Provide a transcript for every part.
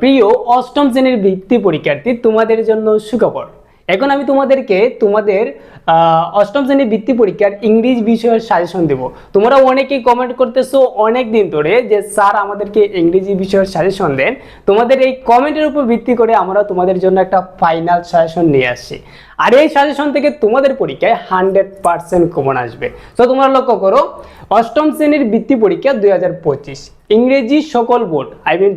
প্রিয় অষ্টম শ্রেণির বৃত্তি পরীক্ষার্থী, তোমাদের জন্য সুখবর। এখন আমি তোমাদেরকে তোমাদের অষ্টম শ্রেণির বৃত্তি পরীক্ষার ইংরেজি বিষয়ের সাজেশন দেব। তোমরা অনেকেই কমেন্ট করতেছো অনেক দিন ধরে যে, স্যার, আমাদেরকে ইংরেজি বিষয়ের সাজেশন দেন। তোমাদের এই কমেন্টের উপর ভিত্তি করে আমরা তোমাদের জন্য একটা ফাইনাল সাজেশন নিয়ে আসছি। আর এই সাজেশন থেকে তোমাদের পরীক্ষায় হান্ড্রেড পার্সেন্ট কমন আসবে। তো তোমরা লক্ষ্য করো, অষ্টম শ্রেণির বৃত্তি পরীক্ষা দুই হাজার পঁচিশ। ইংরেজি সকল বোর্ড আই মিন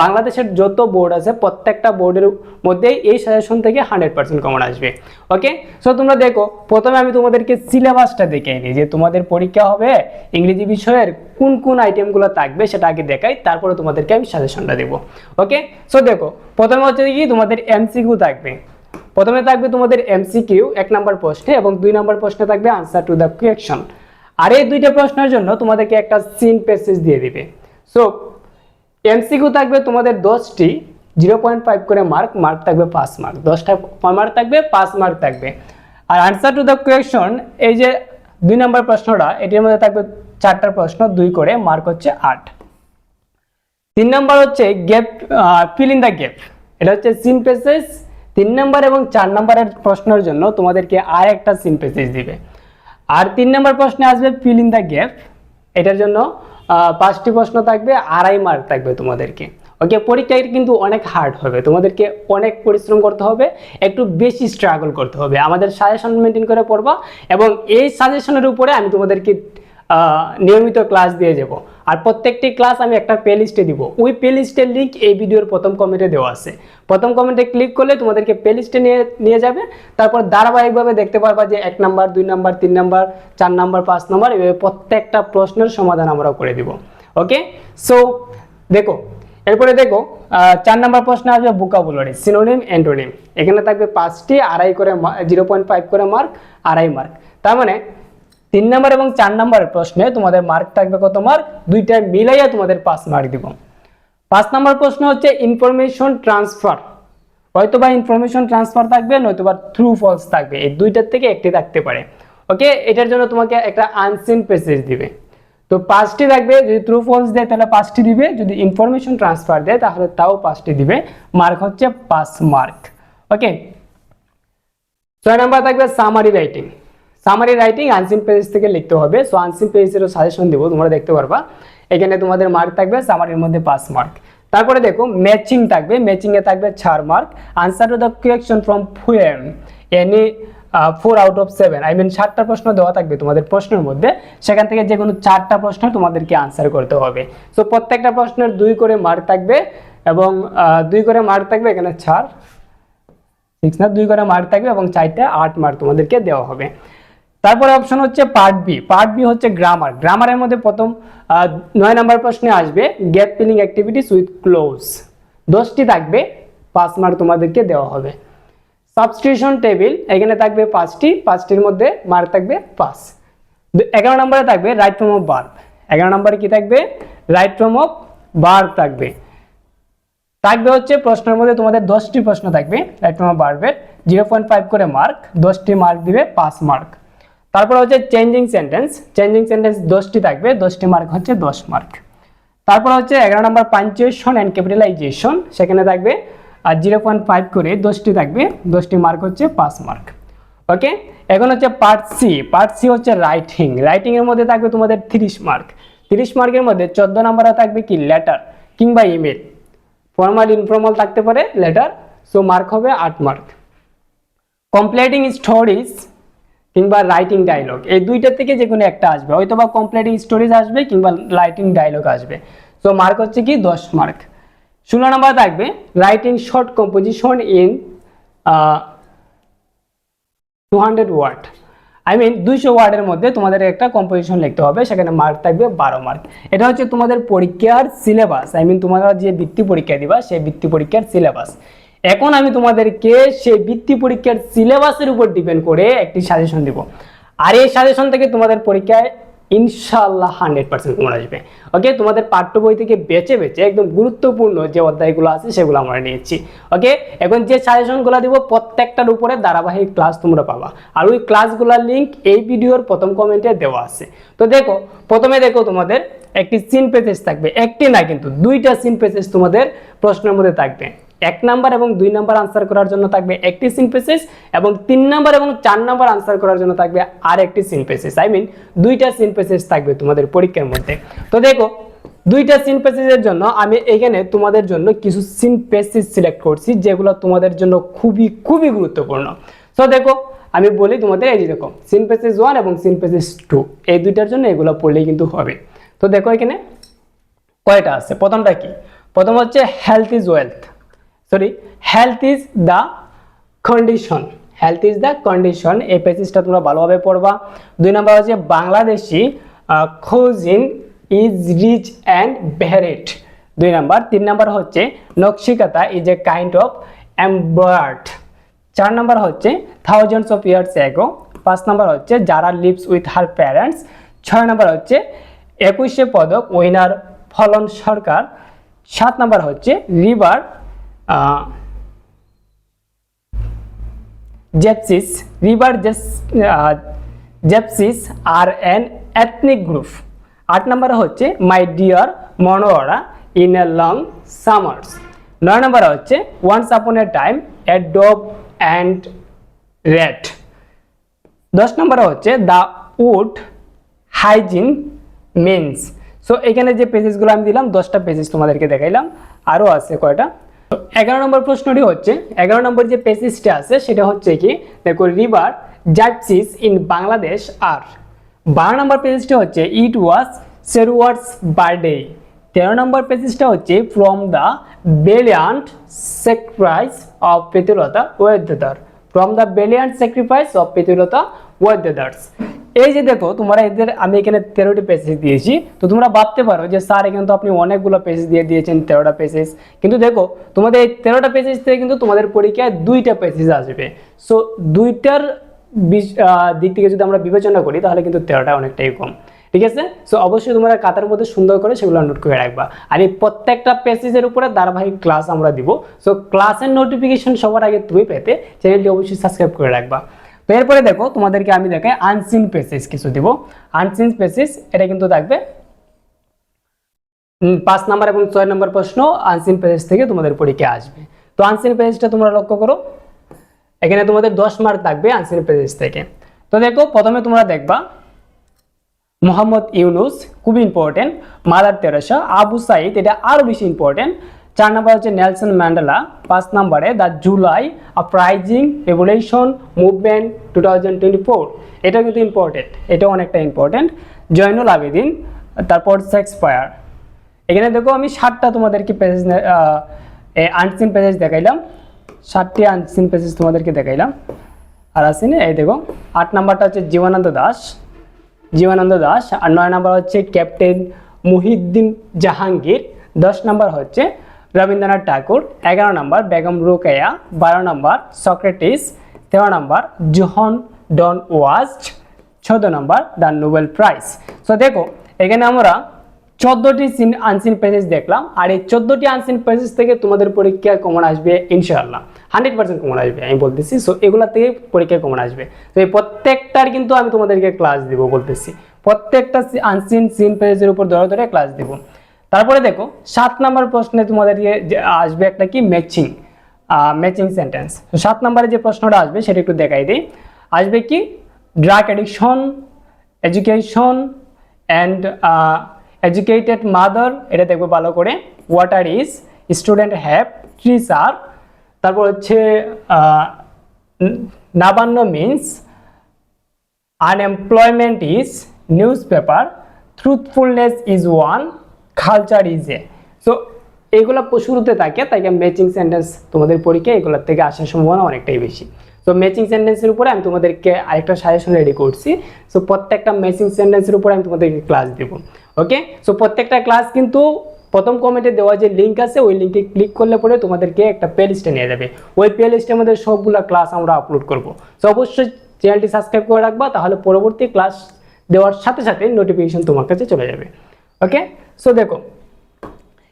বাংলাদেশের যত বোর্ড আছে প্রত্যেকটা বোর্ডের মধ্যে এই সাজেশন থেকে হান্ড্রেড পার্সেন্ট কমন আসবে। ওকে সো তোমরা দেখো, প্রথমে আমি তোমাদেরকে সিলেবাসটা দেখে নিই যে তোমাদের পরীক্ষা হবে ইংরেজি বিষয়ের কোন কোন আইটেমগুলো থাকবে সেটা আগে দেখাই, তারপরে তোমাদেরকে আমি সাজেশনটা দেবো। ওকে সো দেখো, প্রথমে হচ্ছে কি তোমাদের এমসিকিউ থাকবে। প্রথমে থাকবে তোমাদের এমসিকিউ এক নম্বর প্রশ্নে এবং দুই নম্বর প্রশ্নে থাকবে আনসার টু দ্য কোয়েকশন আর এই দুইটা প্রশ্নের জন্য তোমাদেরকে একটা সিন প্যাসেজ দিয়ে দিবে। সো এমসিকিউ থাকবে তোমাদের দশটি জিরো পয়েন্ট ফাইভ করে মার্ক মার্ক থাকবে পাঁচ মার্ক দশটা মার্ক থাকবে পাঁচ মার্ক থাকবে। আর আনসার টু দ্য কোয়েকশন এই যে দুই নম্বর প্রশ্নটা, এটির মধ্যে থাকবে চারটা প্রশ্ন, দুই করে মার্ক হচ্ছে আট। তিন নম্বর হচ্ছে gap fill in the gap এটা হচ্ছে সিন প্যাসেজ তিন নম্বর এবং চার নম্বরের প্রশ্নের জন্য তোমাদেরকে আর একটা সিন প্যাসেজ দিবে। আর তিন নম্বর প্রশ্নে আসবে ফিল ইন দ্য গ্যাপ এটার জন্য পাঁচটি প্রশ্ন থাকবে, আড়াই মার্ক থাকবে তোমাদেরকে। ওকে পরীক্ষায় কিন্তু অনেক হার্ড হবে। তোমাদেরকে অনেক পরিশ্রম করতে হবে, একটু বেশি স্ট্রাগল করতে হবে। আমাদের সাজেশন মেনটেন করে পড়বা এবং এই সাজেশনের উপরে আমি তোমাদেরকে নিয়মিত ক্লাস দিয়ে যাব। আর প্রত্যেকটি ক্লাস আমি একটা প্লে লিস্টে দিব। ওই প্লে লিস্টের লিঙ্ক এই ভিডিওর প্রথম কমেন্টে দেওয়া আছে। প্রথম কমেন্টে ক্লিক করলে তোমাদেরকে প্লে লিস্টে নিয়ে নিয়ে যাবে। তারপর ধারাবাহিকভাবে দেখতে পারবা যে এক নাম্বার দুই নাম্বার তিন নাম্বার চার নাম্বার পাঁচ নাম্বার এভাবে প্রত্যেকটা প্রশ্নের সমাধান আমরা করে দিব। ওকে সো দেখো, এরপরে দেখো চার নাম্বার প্রশ্ন আসবে বুকাবুলারি সিনোনিম অ্যান্টোনিম এখানে থাকবে পাঁচটি, আড়াই করে জিরো পয়েন্ট ফাইভ করে মার্ক আড়াই মার্ক তার মানে তিন নাম্বার এবং চার নাম্বারের প্রশ্নে তোমাদের মার্ক থাকবে কত মার্ক দুইটা মিলাইয়া তোমাদের পাঁচ মার্ক দিব। পাঁচ নাম্বার প্রশ্ন হচ্ছে ইনফরমেশন ট্রান্সফার হয়তো বা ইনফরমেশন ট্রান্সফার থাকবে নয়তো বা থ্রু ফলস থাকবে। এই দুইটার থেকে একটি থাকতে পারে। ওকে এটার জন্য তোমাকে একটা আনসিন প্যাসেজ দিবে। তো পাঁচটি থাকবে, যদি থ্রু ফলস দেয়, তাহলে পাঁচটি দিবে। যদি ইনফরমেশন ট্রান্সফার দেয়, তাহলে তাও পাঁচটি দিবে। মার্ক হচ্ছে পাঁচ মার্ক ওকে ছয় নাম্বার থাকবে summary writing summary writing unseen page থেকে লিখতে হবে। সো আনসিন পেজেরও সাজেশন দেবো, তোমরা দেখতে পারবা। এখানে তোমাদের মার্ক থাকবে সামারির মধ্যে পাঁচ মার্ক তারপরে দেখো ম্যাচিং থাকবে ম্যাচিং এ থাকবে চার mark answer to the question from ফুয়েম any four out of seven I mean সাতটা প্রশ্ন দেওয়া থাকবে তোমাদের প্রশ্নের মধ্যে। সেখান থেকে যে কোনো চারটা প্রশ্ন তোমাদেরকে আনসার করতে হবে। সো প্রত্যেকটা প্রশ্নের দুই করে মার্ক থাকবে এবং দুই করে মার্ক থাকবে এখানে চার। সিক্স না, দুই করে মার্ক থাকবে এবং চারটা আট মার্ক তোমাদেরকে দেওয়া হবে। তারপরে অপশন হচ্ছে পার্ট বি পার্ট বি হচ্ছে গ্রামার গ্রামারের মধ্যে প্রথম নয় নম্বর প্রশ্নে আসবে gap filling activities with clues দশটি থাকবে পাঁচ মার্ক তোমাদেরকে দেওয়া হবে। সাবস্টিটিউশন টেবিল এখানে থাকবে পাঁচটি, পাঁচটির মধ্যে মার্ক থাকবে পাঁচ এগারো নম্বরে থাকবে রাইট ফ্রম অফ বার্ব এগারো নম্বরে কি থাকবে? রাইট ফ্রম অফ বার্ব থাকবে। থাকবে হচ্ছে প্রশ্নের মধ্যে তোমাদের দশটি প্রশ্ন থাকবে রাইট ফ্রম অফ বার্বের জিরো পয়েন্ট ফাইভ করে মার্ক দশটি মার্ক দিবে পাঁচ মার্ক তারপর হচ্ছে চেঞ্জিং সেন্টেন্স চেঞ্জিং সেন্টেন্স দশটি থাকবে, দশটি মার্ক হচ্ছে দশ মার্ক তারপর হচ্ছে এগারো নম্বর পাঞ্চুয়েশন অ্যান্ড ক্যাপিটালাইজেশন সেখানে থাকবে আর জিরো পয়েন্ট ফাইভ করে দশটি থাকবে, দশটি মার্ক হচ্ছে পাঁচ মার্ক ওকে এখন হচ্ছে পার্ট সি পার্ট সি হচ্ছে রাইটিং রাইটিং এর মধ্যে থাকবে তোমাদের তিরিশ মার্ক তিরিশ মার্কের মধ্যে চোদ্দ নম্বরে থাকবে কি? লেটার কিংবা ইমেল ফর্মাল ইনফর্মাল থাকতে পারে লেটার সো মার্ক হবে আট মার্ক কমপ্লিটিং স্টোরিজ কিংবা রাইটিং ডায়লগ এই দুইটার থেকে যে কোনো একটা আসবে। হয়তো বা কমপ্লিটিং স্টোরিজ আসবে কিংবা রাইটিং ডায়লগ আসবে। সো মার্ক হচ্ছে কি দশ মার্ক ষোলো নাম্বার থাকবে writing short composition in two hundred word I mean দুইশো ওয়ার্ডের মধ্যে তোমাদের একটা কম্পোজিশন লিখতে হবে, সেখানে মার্ক থাকবে বারো মার্ক এটা হচ্ছে তোমাদের পরীক্ষার সিলেবাস আই মিন তোমরা যে বৃত্তি পরীক্ষা দিবা, সেই বৃত্তি পরীক্ষার সিলেবাস এখন আমি তোমাদেরকে সেই বৃত্তি পরীক্ষার সিলেবাসের উপর ডিপেন্ড করে একটি সাজেশন দিব। আর এই সাজেশন থেকে তোমাদের পরীক্ষায় ইনশাল্লাহ হান্ড্রেড পার্সেন্ট কমন আসবে। ওকে তোমাদের পাঠ্য বই থেকে বেছে বেছে একদম গুরুত্বপূর্ণ যে অধ্যায়গুলো আছে সেগুলো আমরা নিয়েছি। ওকে এখন যে সাজেশনগুলো দিব, প্রত্যেকটার উপরে ধারাবাহিক ক্লাস তোমরা পাবা। আর ওই ক্লাসগুলোর লিঙ্ক এই ভিডিওর প্রথম কমেন্টে দেওয়া আছে। তো দেখো, প্রথমে দেখো তোমাদের একটি সিন প্যাসেজ থাকবে। একটি না, কিন্তু দুইটা সিন প্যাসেজ তোমাদের প্রশ্নের মধ্যে থাকবে। এক নাম্বার এবং দুই নাম্বার আনসার করার জন্য থাকবে একটি সিন প্যাসেজ এবং তিন নাম্বার এবং চার নাম্বার আনসার করার জন্য থাকবে আর একটি সিন প্যাসেজ আই মিন দুইটা সিন প্যাসেজ থাকবে তোমাদের পরীক্ষার মধ্যে। তো দেখো, দুইটা সিন প্যাসেজের জন্য আমি এখানে তোমাদের জন্য কিছু সিন প্যাসেজ সিলেক্ট করছি, যেগুলো তোমাদের জন্য খুবই খুবই গুরুত্বপূর্ণ। তো দেখো, আমি বলি তোমাদের, এই যে দেখো সিন প্যাসেজ ওয়ান এবং সিন প্যাসেজ টু এই দুইটার জন্য এগুলো পড়লেই কিন্তু হবে। তো দেখো এখানে কয়টা আছে? প্রথমটা কি? প্রথম হচ্ছে health is wealth sorry health is the condition health is the condition এই প্যাসেজটা তোমরা ভালোভাবে পড়বা। দুই নম্বর হচ্ছে, Bangladeshi cuisine is rich and varied দুই নাম্বার। তিন নাম্বার হচ্ছে, Nakshikantha is a kind of embroidered চার নাম্বার হচ্ছে থাউজেন্ডস অফ ইয়ার্স অ্যাগো পাঁচ নাম্বার হচ্ছে, যারা লিভস উইথ হার প্যারেন্টস ছয় নাম্বার হচ্ছে, একুশে পদক উইনার ফলন সরকার। সাত নাম্বার হচ্ছে রিভার জেপসিস, রিভার জেপসিস আর অ্যান এথনিক গ্রুপ আট নম্বর হচ্ছে, my dear Monoara in a long summers. নয় নম্বরে হচ্ছে, once upon a time, a dove and red দশ নম্বরে হচ্ছে the wood hygiene means. So, এখানে যে পেজেসগুলো আমি দিলাম, দশটা পেজেস তোমাদেরকে দেখাইলাম। আরও আছে কয়টা? এগারো নম্বর প্রশ্নটি হচ্ছে, এগারো নম্বর যে পেজেসটা আছে, সেটা হচ্ছে কি, দেখো রিভার জাইপসিস ইন বাংলাদেশ আর বারো নম্বর পেজেসটা হচ্ছে ইট ওয়াজ সেরুয়ার্স বার্থডে তেরো নম্বর পেসিসটা হচ্ছে from the valiant sacrifice of Pritilata Waddedar from the valiant sacrifice of Pritilata Waddedars এই যে দেখো, তোমরা এদের, আমি এখানে তেরোটি পেজেস দিয়েছি, তো তোমরা ভাবতে পারো যে স্যার এখানে তো আপনি অনেকগুলো পেজেস দিয়ে দিয়েছেন, তেরোটা পেজেস কিন্তু দেখো, তোমাদের এই তেরোটা পেজেস থেকে কিন্তু তোমাদের পরীক্ষায় দুইটা পেজেস আসবে। সো দুইটার দিক থেকে যদি আমরা বিবেচনা করি, তাহলে কিন্তু তেরোটা অনেকটাই কম। ঠিক আছে? সো অবশ্যই তোমরা কাতার মধ্যে সুন্দর করে সেগুলো নোট করে রাখবা। আর এই প্রত্যেকটা পেসেজের উপরে ধারাবাহিক ক্লাস আমরা দিব। সো ক্লাসের নোটিফিকেশন সবার আগে তুমি পেতে চ্যানেলটি অবশ্যই সাবস্ক্রাইব করে রাখবা। এরপরে দেখো, তোমাদেরকে আমি দেখাই আনসিন পেসেস কিছু দিব। আনসিন পেসেস এটা কিন্তু থাকবে পাঁচ নাম্বার এবং ছয় নম্বর প্রশ্ন আনসিন পেজেস থেকে তোমাদের পরীক্ষা আসবে। তো আনসিন পেজটা তোমরা লক্ষ্য করো, এখানে তোমাদের দশ মার্ক থাকবে আনসিন পেজেস থেকে। তো দেখো, প্রথমে তোমরা দেখবা, মোহাম্মদ ইউনুস খুবই important Mother Teresa, Abu Sayeed, এটা আরও বেশি ইম্পর্টেন্ট চার নাম্বার হচ্ছে নেলসন ম্যান্ডেলা, পাঁচ নাম্বারে the July uprising revolution movement two thousand twenty four. এটা কিন্তু ইম্পর্টেন্ট, এটাও অনেকটা ইম্পর্টেন্ট। জয়নুল আবেদিন, তারপর সেক্স শেক্সপায়ার এখানে দেখো আমি ষাটটা তোমাদেরকে পেজেস আনসিন পেজেস দেখাইলাম। ষাটটি আনসিন পেজেস তোমাদেরকে দেখাইলাম। আর আসেনি এই দেখো, আট নাম্বারটা হচ্ছে জীবনানন্দ দাস। জীবনানন্দ দাস, আর নয় নাম্বার হচ্ছে ক্যাপ্টেন মুহিউদ্দিন জাহাঙ্গীর। দশ নাম্বার হচ্ছে রবীন্দ্রনাথ ঠাকুর, এগারো নাম্বার বেগম রোকেয়া, বারো নাম্বার সক্রেটিস, তেরো নাম্বার জোহন ডন ওয়াস্ট, চোদ্দ number the Nobel prize. So দেখো, এখানে আমরা চোদ্দোটি সিন আনসিন পেজেস দেখলাম, আর এই চোদ্দোটি আনসিন পেজেস থেকে তোমাদের পরীক্ষা কমন আসবে ইনশাআল্লাহ। হান্ড্রেড পার্সেন্ট কমন আসবে, আমি বলতেছি। সো এগুলা থেকে পরীক্ষা কমন আসবে। তো এই প্রত্যেকটার কিন্তু আমি তোমাদেরকে ক্লাস দিব বলতেছি। প্রত্যেকটা আনসিন সিন পেজের উপর ধরে ধরে ক্লাস দিব। তারপরে দেখো, সাত নম্বর প্রশ্নে তোমাদেরকে আসবে একটা কি? ম্যাচিং ম্যাচিং সেন্টেন্স সাত নম্বরে যে প্রশ্নটা আসবে সেটা একটু দেখাই দিই। আসবে কি? Drug addiction education and educated mother এটা দেখব ভালো করে। Water is student have trees আর তারপর হচ্ছে Nabanna means unemployment is newspaper truthfulness is one culture is a so এগুলো শুরুতে থাকে, তাই ম্যাচিং সেন্টেন্স তোমাদের পরীক্ষায় এগুলোর থেকে আসার সম্ভাবনা অনেকটাই বেশি। সো ম্যাচিং সেন্টেন্সের উপরে আমি তোমাদেরকে আরেকটা সাজেশন রেডি করছি। সো প্রত্যেকটা ম্যাচিং সেন্টেন্সের উপরে আমি তোমাদেরকে ক্লাস দেব। ওকে সো প্রত্যেকটা ক্লাস কিন্তু প্রথম কমেন্টে দেওয়া যে লিঙ্ক আছে, ওই লিঙ্কে ক্লিক করলে পরে তোমাদেরকে একটা প্লে লিস্টে নিয়ে যাবে। ওই প্লে লিস্টের মধ্যে সবগুলো ক্লাস আমরা আপলোড করব। সো অবশ্যই চ্যানেলটি সাবস্ক্রাইব করে রাখবা, তাহলে পরবর্তী ক্লাস দেওয়ার সাথে সাথে নোটিফিকেশন তোমার কাছে চলে যাবে। ওকে সো দেখো,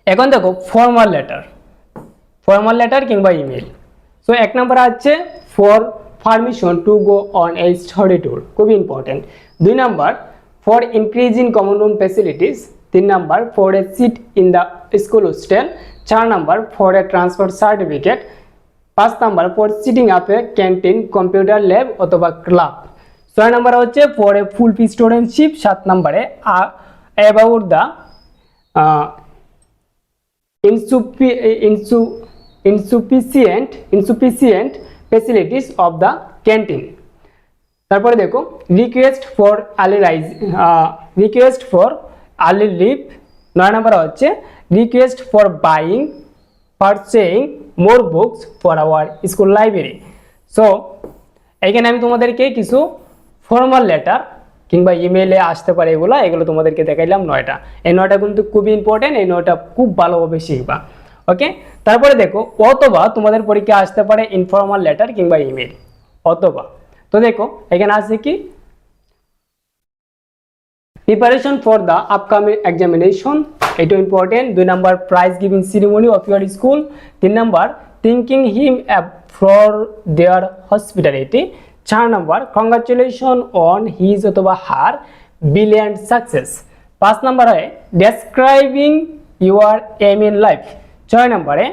এখন দেখো ফর্মাল লেটার ফর্মাল লেটার কিংবা ইমেল সো এক নম্বর আছে for permission to go on a study tour খুবই ইম্পর্টেন্ট দুই number for increasing common room facilities তিন number for a seat in the school hostel চার number for a transfer certificate পাঁচ number for setting up a canteen computer lab অথবা club ছয় number হচ্ছে for a full fee studentship সাত নাম্বারে the insuffi- insu- insufficient insufficient facilities of the canteen তারপরে দেখো, request for early rise request for early leave নয় number হচ্ছে, request for buying, purchasing more books for our school library. So, এখানে আমি তোমাদেরকে কিছু ফর্মাল লেটার কিংবা ইমেলে আসতে পারে এগুলো এগুলো তোমাদেরকে দেখাইলাম নয়টা। এই নয়টা কিন্তু খুবই ইম্পর্টেন্ট এই নয়টা খুব ভালোভাবে শিখবা। ওকে তারপরে দেখো, অথবা তোমাদের পরীক্ষা আসতে পারে ইনফর্মাল লেটার কিংবা ইমেল অথবা, তো দেখো, এখানে আছে কি? Preparation for the upcoming examination এটা ইম্পর্টেন্ট দুই number prize giving ceremony of your school তিন number thinking him for their hospitality চার নাম্বার কংগ্রাচুলেশন অন হিজ অথবা হার বিলিয়ন্ড সাকসেস পাঁচ নাম্বার হয় describing your aim in life ছয় নম্বরে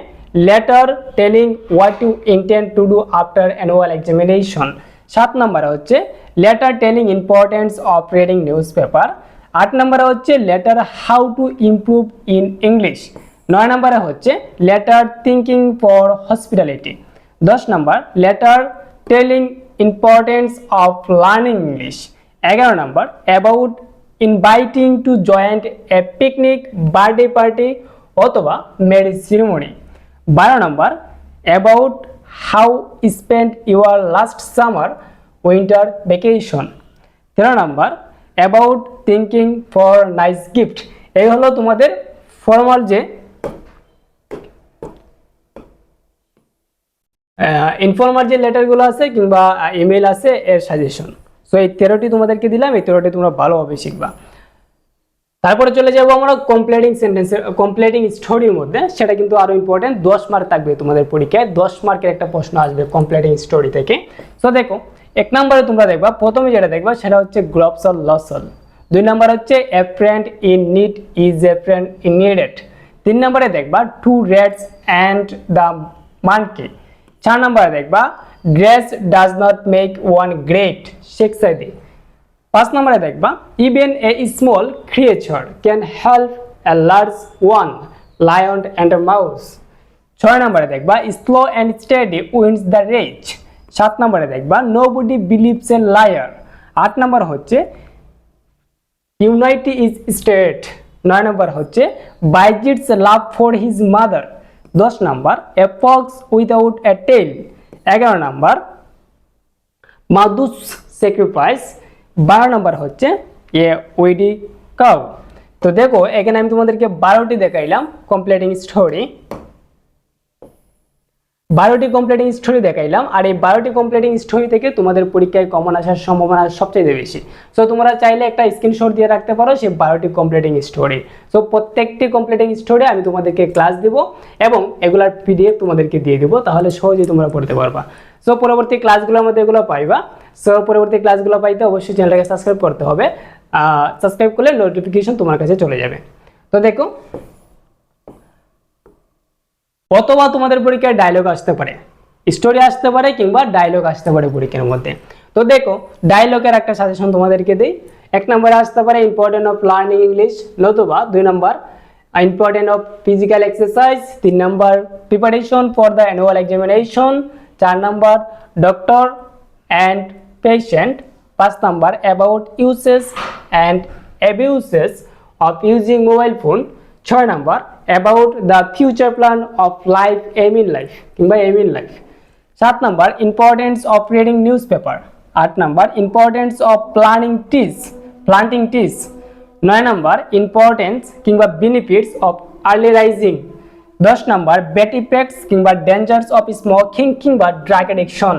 letter telling what you intend to do after annual examination সাত নম্বরে হচ্ছে letter telling importance of reading newspaper আট নম্বরে হচ্ছে letter how to improve in English নয় নম্বরে হচ্ছে লেটার থিঙ্কিং ফর হসপিটালিটি দশ number letter telling importance of learning English এগারো number about inviting to joint a picnic birthday party অথবা marriage ceremony বারো number about how spend your last summer winter vacation তেরো number about thinking for nice gift এই হলো তোমাদের formal যে informal যে লেটারগুলো আছে কিংবা ইমেল আছে, এর সাজেশন সো এই তেরোটি তোমাদেরকে দিলাম, এই তেরোটি তোমরা ভালোভাবে শিখবা। তারপরে চলে যাব আমরা কমপ্লিটিং সেন্টেন্সের কমপ্লিটিং স্টোরির মধ্যে। সেটা কিন্তু আরও ইম্পর্টেন্ট দশ মার্ক থাকবে তোমাদের পরীক্ষায়। দশ মার্কের একটা প্রশ্ন আসবে কমপ্লিটিং স্টোরি থেকে। সো দেখো, এক নম্বরে তোমরা দেখবা, প্রথমে যেটা দেখবা, সেটা হচ্ছে গ্লোবস অর লসল দুই নম্বর হচ্ছে a friend in need is a friend in needed তিন নম্বরে দেখবা two reds and the monkey চার নম্বরে দেখবা dress does not make one great Sheikh Saadi পাঁচ নম্বরে দেখবা even a small creature can help a large one lion and mouse ছয় নম্বরে দেখবা slow and steady wins the race সাত নম্বরে দেখবা nobody believes a liar আট নম্বর হচ্ছে ইউনাইটি ইজ স্টেট নয় নম্বর হচ্ছে Bayazid's love for his mother দশ number fox without a tail এগারো নাম্বার, মাদুস স্যাক্রিফাইস বারো নাম্বার হচ্ছে এ উইডি কাউ তো দেখো, এখানে আমি তোমাদেরকে বারোটি দেখাইলাম কমপ্লিটিং স্টোরি বারোটি কমপ্লিটিং স্টোরি দেখাইলাম, আর এই বারোটি কমপ্লিটিং স্টোরি থেকে তোমাদের পরীক্ষায় কমন আসার সম্ভাবনা সবচেয়ে বেশি। সো তোমরা চাইলে একটা স্ক্রিনশট দিয়ে রাখতে পারো সেই বারোটি কমপ্লিটিং স্টোরি সো প্রত্যেকটি কমপ্লিটিং স্টোরি আমি তোমাদেরকে ক্লাস দিব এবং এগুলার পিডিএফ তোমাদেরকে দিয়ে দিব, তাহলে সহজেই তোমরা পড়তে পারবা। সো পরবর্তী ক্লাসগুলোর মধ্যে এগুলো পাইবা। সো পরবর্তী ক্লাসগুলো পাইতে অবশ্যই চ্যানেলটাকে সাবস্ক্রাইব করতে হবে। সাবস্ক্রাইব করলে নোটিফিকেশন তোমার কাছে চলে যাবে। তো দেখো অথবা তোমাদের পরীক্ষায় ডায়লগ আসতে পারে। স্টোরি আসতে পারে কিংবা ডায়লগ আসতে পারে পরীক্ষার মধ্যে। তো দেখো ডায়লগের একটা সাজেশন তোমাদেরকে দিই। এক নম্বরে আসতে পারে ইম্পর্টেন্ট অফ লার্নিং ইংলিশ নতুবা দুই number important of physical exercise তিন number preparation for the annual examination চার নম্বর ডক্টর অ্যান্ড পেশেন্ট পাঁচ number about uses and abuses of using mobile phone ছয় number about the future plan of life aim in life কিংবা aim in life সাত number importance of reading newspaper আট number importance of planning trees planting trees নয় number importance কিংবা benefits of early rising দশ number bad effects কিংবা dangers of smoking কিংবা drug addiction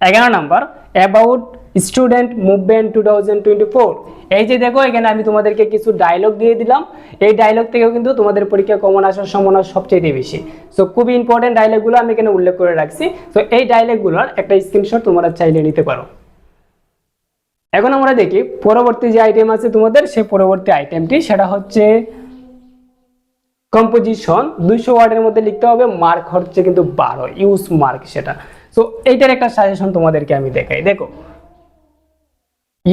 এগারো number about student movement two thousand twenty four এই যে দেখো, এখানে আমি তোমাদেরকে কিছু ডায়লগ দিয়ে দিলাম। এই ডায়লগ থেকেও কিন্তু তোমাদের পরীক্ষা কমন আসার সম্ভাবনা সবচেয়ে বেশি। সো খুবই ইম্পর্টেন্ট ডায়লগগুলো আমি এখানে উল্লেখ করে রাখছি। তো এই ডায়লগগুলোর একটা স্ক্রিনশট তোমরা চাইলে নিতে পারো। এখন আমরা দেখি, পরবর্তী যে আইটেম আছে তোমাদের, সেই পরবর্তী আইটেমটি সেটা হচ্ছে কম্পোজিশন দুইশো ওয়ার্ডের মধ্যে লিখতে হবে মার্ক হচ্ছে কিন্তু বারো ইউজ মার্ক সেটা। সো এইটার একটা সাজেশন তোমাদেরকে আমি দেখাই। দেখো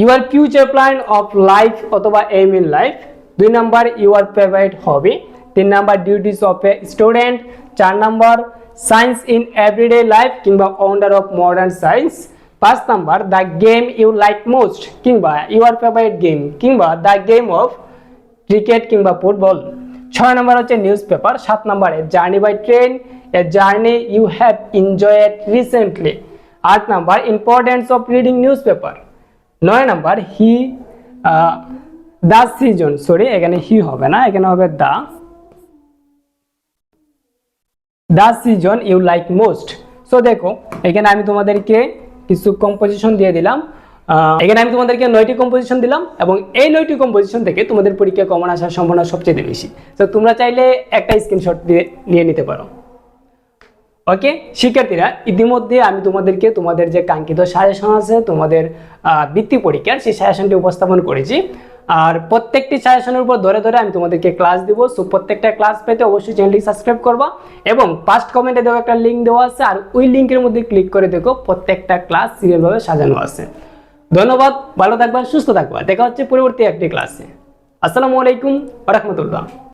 your future plan of life অথবা এম ইন লাইফ দুই নাম্বার, ইউর ফেভারিট হবি। তিন number, duties of a student. চার number, science in everyday life কিংবা ওয়ান্ডার অফ মডার্ন সায়েন্স পাঁচ number, the game you like most কিংবা your favourite game কিংবা the game of cricket কিংবা football. ছয় number হচ্ছে newspaper সাত নম্বরে journey by train. A journey you have enjoyed recently. আট number, importance of reading newspaper নয় number he the season sorry এখানে হি হবে না, এখানে হবে the the season you like most so দেখো, এখানে আমি তোমাদেরকে কিছু কম্পোজিশন দিয়ে দিলাম। এখানে আমি তোমাদেরকে নয়টি কম্পোজিশন দিলাম এবং এই নয়টি কম্পোজিশন থেকে তোমাদের পরীক্ষা কমন আসার সম্ভাবনা সবচেয়ে বেশি। তো তোমরা চাইলে একটা স্ক্রিনশট দিয়ে, নিয়ে নিতে পারো। ওকে শিক্ষার্থীরা, ইতিমধ্যে আমি তোমাদেরকে তোমাদের যে কাঙ্ক্ষিত সাজেশন আছে, তোমাদের বৃত্তি পরীক্ষার সেই সাজেশনটি উপস্থাপন করেছি। আর প্রত্যেকটি সাজেশনের উপর ধরে ধরে আমি তোমাদেরকে ক্লাস দিব। সো প্রত্যেকটা ক্লাস পেতে অবশ্যই চ্যানেলটি সাবস্ক্রাইব করবা এবং ফার্স্ট কমেন্টে দেওয়া একটা লিঙ্ক দেওয়া আছে আর ওই লিঙ্কের মধ্যে ক্লিক করে দেখো প্রত্যেকটা ক্লাস সিরিয়ালভাবে সাজানো আছে। ধন্যবাদ, ভালো থাকবা, সুস্থ থাকবা। দেখা হচ্ছে পরবর্তী একটি ক্লাসে আসসালামু আলাইকুম রহমতুল্লাহ।